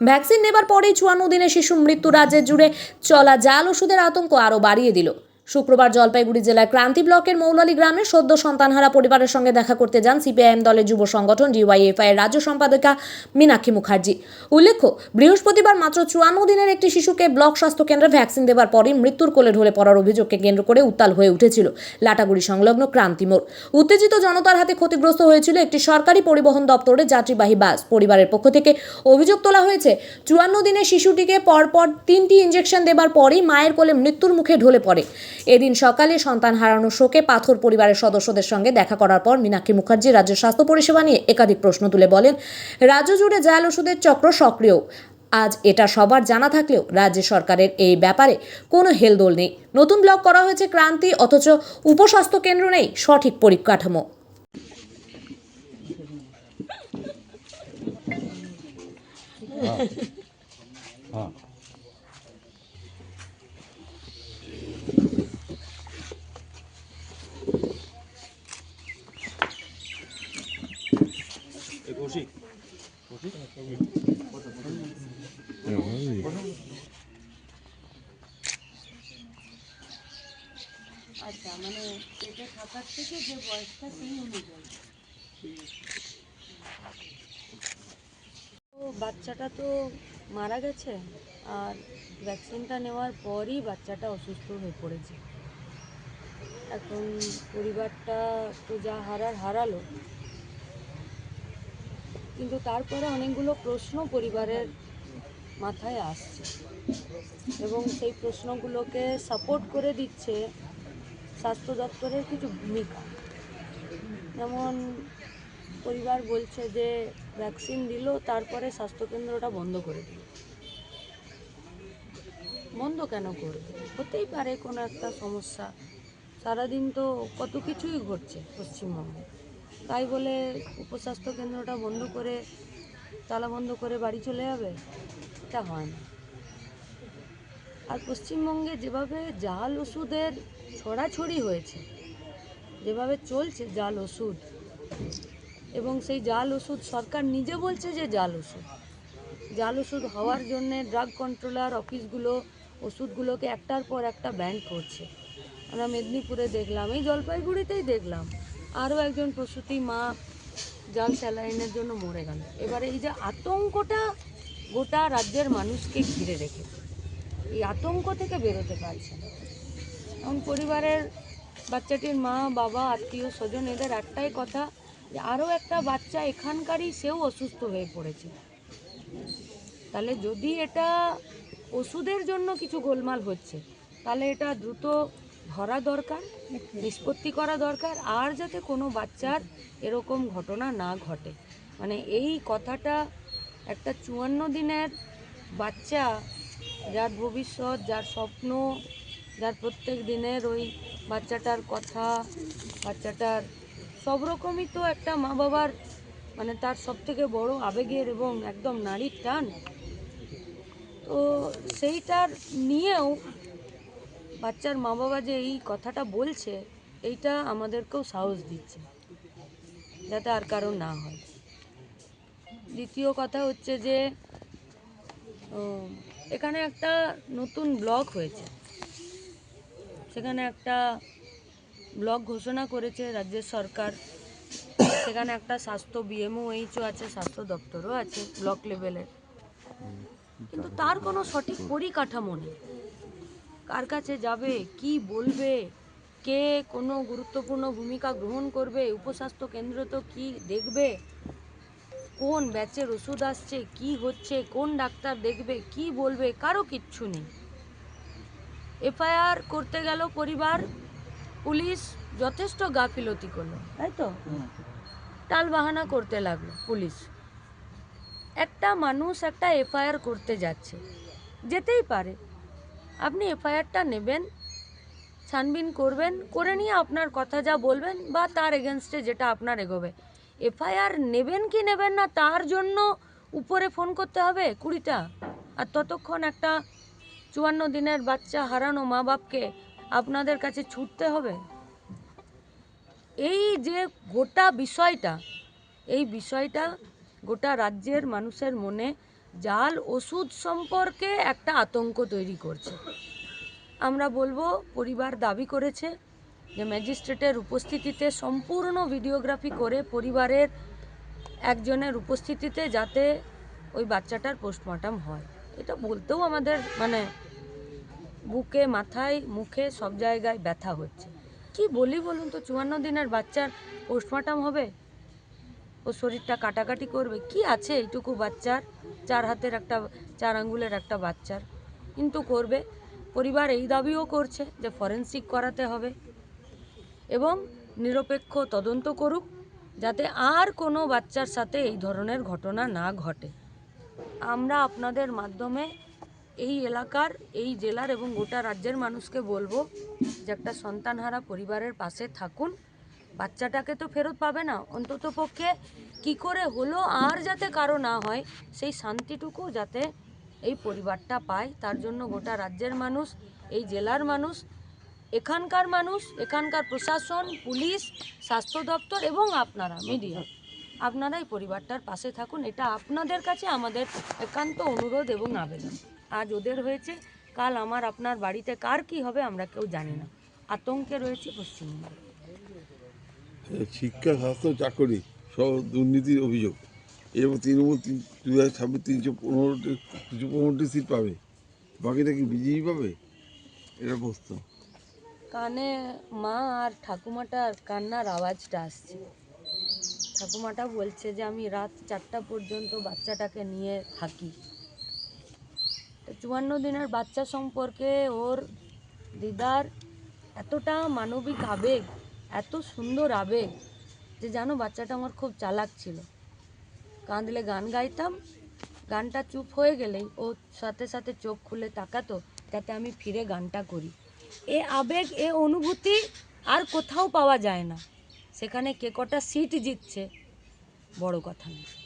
Vaccine নেবার পরেই চুয়ান্ন দিনে শিশু মৃত্যু রাজ্যের জুড়ে চলা জাল ওষুধের আতঙ্ক আরও বাড়িয়ে দিল। শুক্রবার জলপাইগুড়ি জেলার ক্রান্তি ব্লকের মৌলালী গ্রামে সদ্য সন্তানহারা পরিবারের সঙ্গে দেখা করতে যান সিপিআইএম দলের যুব সংগঠন ডিওয়াইএফআই এর রাজ্য সম্পাদিকা মীনাক্ষী মুখার্জি। উল্লেখ্য, বৃহস্পতিবার মাত্র চুয়ান্ন দিনের একটি শিশুকে ব্লক স্বাস্থ্য কেন্দ্রে ভ্যাকসিন দেওয়ার পরই মৃত্যুর কোলে ঢলে পড়ার অভিযোগকে কেন্দ্র করে উত্তাল হয়ে উঠেছিল লাটাগুড়ি সংলগ্ন ক্রান্তি মোড়। উত্তেজিত জনতার হাতে ক্ষতিগ্রস্ত হয়েছিল একটি সরকারি পরিবহন দপ্তরের যাত্রীবাহী বাস। পরিবারের পক্ষ থেকে অভিযোগ তোলা হয়েছে, চুয়ান্ন দিনে শিশুটিকে পরপর তিনটি ইঞ্জেকশন দেবার পরই মায়ের কোলে মৃত্যুর মুখে ঢলে পড়ে। এদিন সকালে সন্তান হারানো শোকে পাথর পরিবারের সদস্যদের সঙ্গে দেখা করার পর মীনাক্ষী মুখার্জি রাজ্যের স্বাস্থ্য পরিষেবা নিয়ে একাধিক প্রশ্ন তুলে বলেন, রাজ্য জুড়ে জাল ওষুধের চক্র সক্রিয়। আজ এটা সবার জানা থাকলেও রাজ্য সরকারের এই ব্যাপারে কোনো হেলদোল নেই। নতুন ব্লক করা হয়েছে ক্রান্তি, অথচ উপস্বাস্থ্য কেন্দ্র নেই। সঠিক পরিকাঠামো। हाँ আচ্ছা মানে তো বাচ্চাটা তো মারা গেছে, আর ভ্যাকসিনটা নেওয়ার পরই বাচ্চাটা অসুস্থ হয়ে পড়েছে। এখন পরিবারটা তো যা হারার হারালো কিন্তু তারপরে অনেকগুলো প্রশ্ন পরিবারের মাথায় আসছে। এবং সেই প্রশ্নগুলোকে সাপোর্ট করে দিচ্ছে স্বাস্থ্য দপ্তরের কিছু ভূমিকা। যেমন পরিবার বলছে যে ভ্যাকসিন দিল, তারপরে স্বাস্থ্যকেন্দ্রটা বন্ধ করে দিল। বন্ধ কেন করবে? হতেই পারে কোনো একটা সমস্যা। সারাদিন তো কত কিছুই ঘটছে পশ্চিমবঙ্গে। তাই বলে উপস্বাস্থ্য কেন্দ্রটা বন্ধ করে, তালা বন্ধ করে বাড়ি চলে যাবে? এটা হয় না। আর পশ্চিমবঙ্গে যেভাবে জাল ওষুধের ছড়াছড়ি হয়েছে, যেভাবে চলছে জাল ওষুধ, এবং সেই জাল ওষুধ সরকার নিজে বলছে যে জাল ওষুধ জাল ওষুধ হওয়ার জন্যে ড্রাগ কন্ট্রোলার অফিসগুলো ওষুধগুলোকে একটার পর একটা ব্যান করছে। আমরা মেদিনীপুরে দেখলাম, এই জলপাইগুড়িতেই দেখলাম। আরও একজন প্রসূতি মা জাল স্যালাইনের জন্য মরে গেল। এবারে এই যে আতঙ্কটা গোটা রাজ্যের মানুষকে ঘিরে রেখেছে এই আতঙ্ক থেকে বেরোতে পারছে না। এখন পরিবারের বাচ্চাটির মা, বাবা, আত্মীয়, স্বজন, এদের একটাই কথা যে আরও একটা বাচ্চা এখানকারই সেও অসুস্থ হয়ে পড়েছে। তাহলে যদি এটা ওষুধের জন্য কিছু গোলমাল হচ্ছে, তাহলে এটা দ্রুত ধরা দরকার, নিষ্পত্তি করা দরকার, আর যাতে কোনো বাচ্চার এরকম ঘটনা না ঘটে। মানে এই কথাটা একটা চুয়ান্ন দিনের বাচ্চা যার ভবিষ্যৎ, যার স্বপ্ন, যার প্রত্যেক দিনের ওই বাচ্চাটার কথা, বাচ্চাটার সব রকমই তো একটা মা বাবার মানে তার সব থেকে বড় আবেগের এবং একদম নারীর টান। তো সেইটার নিয়েও বাচ্চার মা বাবা যে এই কথাটা বলছে, এইটা আমাদেরকেও সাহস দিচ্ছে, যাতে আর কারও না হয়। দ্বিতীয় কথা হচ্ছে যে এখানে একটা নতুন ব্লক হয়েছে। সেখানে একটা ব্লক ঘোষণা করেছে রাজ্যের সরকার। সেখানে একটা স্বাস্থ্য বিএমওএইচও আছে, স্বাস্থ্য দপ্তরও আছে ব্লক লেভেলের কিন্তু তার কোনো সঠিক পরিকাঠামো নেই। কার কাছে যাবে, কি বলবে, কে কোনো গুরুত্বপূর্ণ ভূমিকা গ্রহণ করবে, উপস্বাস্থ্য কেন্দ্র তো কি দেখবে, কোন ব্যাচের ওষুধ আসছে, কি হচ্ছে, কোন ডাক্তার দেখবে, কি বলবে, কারও কিচ্ছু নেই। এফআইআর করতে গেল পরিবার, পুলিশ যথেষ্ট গাফিলতি করল, তাই তো? টাল বাহানা করতে লাগল পুলিশ। একটা মানুষ একটা এফআইআর করতে যাচ্ছে, যেতেই পারে। আপনি এফআইআরটা নেবেন, ছানবিন করবেন, করে নিয়ে আপনার কথা যা বলবেন বা তার এগেনস্টে যেটা আপনার এগোবে। এফআইআর নেবেন কি নেবেন না তার জন্য উপরে ফোন করতে হবে কুড়িটা। আর ততক্ষণ একটা চুয়ান্ন দিনের বাচ্চা হারানো মা বাপকে আপনাদের কাছে ছুটতে হবে। এই যে গোটা বিষয়টা, এই বিষয়টা গোটা রাজ্যের মানুষের মনে জাল ওষুধ সম্পর্কে একটা আতঙ্ক তৈরি করছে। আমরা বলব, পরিবার দাবি করেছে যে ম্যাজিস্ট্রেটের উপস্থিতিতে সম্পূর্ণ ভিডিওগ্রাফি করে পরিবারের একজনের উপস্থিতিতে যাতে ওই বাচ্চাটার পোস্টমর্টম হয়। এটা বলতেও আমাদের মানে বুকে, মাথায়, মুখে সব জায়গায় ব্যথা হচ্ছে। কি বলি বলুন তো, চুয়ান্ন দিনের বাচ্চার পোস্টমর্টম হবে? ও শরীরটা কাটাকাটি করবে। কি আছে এইটুকু বাচ্চার? চার হাতের একটা, চার আঙ্গুলের একটা বাচ্চার। কিন্তু করবে। পরিবার এই দাবিও করছে যে ফরেনসিক করাতে হবে। এবং নিরপেক্ষ তদন্ত করুক, যাতে আর কোনো বাচ্চার সাথে এই ধরনের ঘটনা না ঘটে। আমরা আপনাদের মাধ্যমে এই এলাকার, এই জেলার এবং গোটা রাজ্যের মানুষকে বলব যে একটা সন্তানহারা পরিবারের পাশে থাকুন। বাচ্চাটাকে তো ফেরত পাবে না। অন্তত পক্ষে কী করে হলো আর যাতে কারও না হয়, সেই শান্তিটুকু যাতে এই পরিবারটা পায়, তার জন্য গোটা রাজ্যের মানুষ, এই জেলার মানুষ, এখানকার মানুষ, এখানকার প্রশাসন, পুলিশ, স্বাস্থ্য দপ্তর এবং আপনারা, মিডিয়া, আপনারা এই পরিবারটার পাশে থাকুন। এটা আপনাদের কাছে আমাদের একান্ত অনুরোধ এবং আবেদন। আজ ওদের হয়েছে, কাল আমার, আপনার বাড়িতে কার কি হবে আমরা কেউ জানি না। আতঙ্কে রয়েছে পশ্চিমবঙ্গে। শিক্ষা, স্বাস্থ্য, চাকরি সব দুর্নীতির অভিযোগ। এরপর তৃণমূল দু হাজার ছাব্বিশ তিনশো পনেরোটি তিনশো পনেরোটি সিট পাবে। বাকিটা কি বিজেপি পাবে? এটা প্রশ্ন। কানে মা আর ঠাকুমাটার কান্নার আওয়াজটা আসছে। ঠাকুমাটা বলছে যে, আমি রাত চারটা পর্যন্ত বাচ্চাটাকে নিয়ে থাকি। চুয়ান্ন দিনের বাচ্চা সম্পর্কে ওর দিদার এতটা মানবিক আবেগ এত সুন্দর আবেগ যে জানো, বাচ্চাটা আমার খুব চালাক ছিল। কাঁদলে গান গাইতাম, গানটা চুপ হয়ে গেলেই ও সাথে সাথে চোখ খুলে তাকাতো, যাতে আমি ফিরে গানটা করি। এ আবেগ, এ অনুভূতি আর কোথাও পাওয়া যায় না। সেখানে কে কটা সিট জিতছে, বড় কথা না